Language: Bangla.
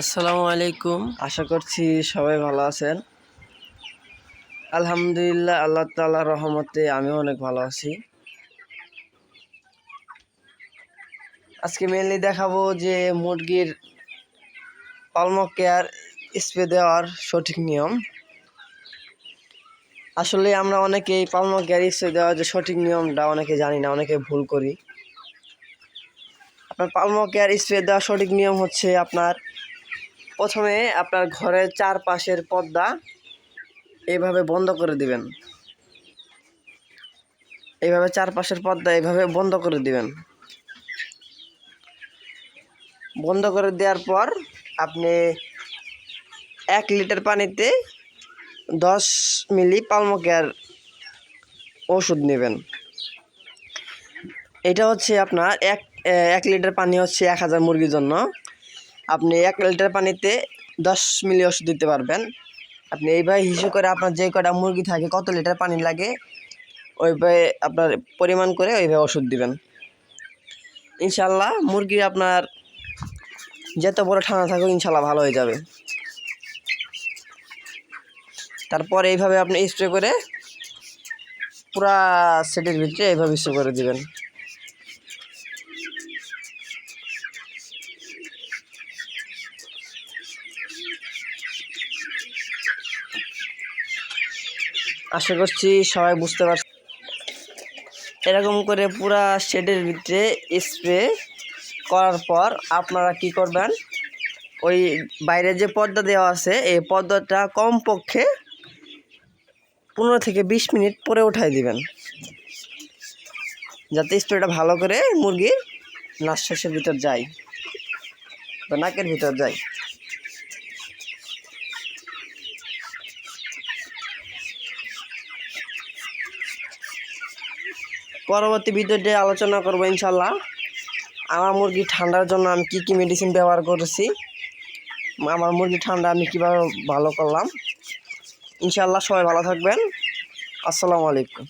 আসসালামু আলাইকুম। আশা করছি সবাই ভালো আছেন। আলহামদুলিল্লাহ, আল্লাহ তাআলার রহমতে আমিও অনেক ভালো আছি। আজকে মেনলি দেখাবো যে মুরগির পালম কেয়ার স্প্রে দেওয়ার সঠিক নিয়ম। আসলে আমরা অনেকেই পালম কেয়ার স্প্রে দেওয়ার যে সঠিক নিয়মটা অনেকে জানি না, অনেকে ভুল করি। আপনার পালম কেয়ার স্প্রে দেওয়ার সঠিক নিয়ম হচ্ছে আপনার প্রথমে আপনার ঘরের চারপাশের পর্দা এইভাবে বন্ধ করে দিবেন। এইভাবে চারপাশের পর্দা এইভাবে বন্ধ করে দিবেন। বন্ধ করে দেওয়ার পর আপনি এক লিটার পানিতে দশ মিলি পালমকেয়ার ওষুধ নেবেন। এটা হচ্ছে আপনার এক এক লিটার পানি হচ্ছে এক হাজার মুরগির জন্য। আপনি এক লিটার পানিতে দশ মিলি ওষুধ দিতে পারবেন। আপনি এইভাবে হিসেব করে আপনার যে কটা মুরগি থাকে, কত লিটার পানি লাগে ওইভাবে আপনার পরিমাণ করে ওইভাবে ওষুধ দিবেন। ইনশাল্লাহ মুরগি আপনার যত বড় ঠান্ডা থাকুক ইনশাল্লাহ ভালো হয়ে যাবে। তারপর এইভাবে আপনি স্প্রে করে পুরা সেটের ভিতরে এইভাবে স্প্রে করে দিবেন। আশা করছি সবাই বুঝতে পারছে। এরকম করে পুরা শেডের ভিতরে স্প্রে করার পর আপনারা কি করবেন? ওই বাইরে যে পর্দা দেওয়া আছে, এই পর্দাটা কমপক্ষে পনেরো থেকে বিশ মিনিট পরে উঠাই দিবেন। যাতে স্প্রেটা ভালো করে মুরগির নাশ্বাসের ভিতর যায় বা নাকের ভিতর যায়। পরবর্তী ভিডিওতে আলোচনা করব ইনশাল্লাহ। আমার মুরগি ঠান্ডার জন্য আমি কি কি মেডিসিন ব্যবহার করেছি, আমার মুরগি ঠান্ডা আমি কীভাবে ভালো করলাম। ইনশাল্লাহ সবাই ভালো থাকবেন। আসসালামু আলাইকুম।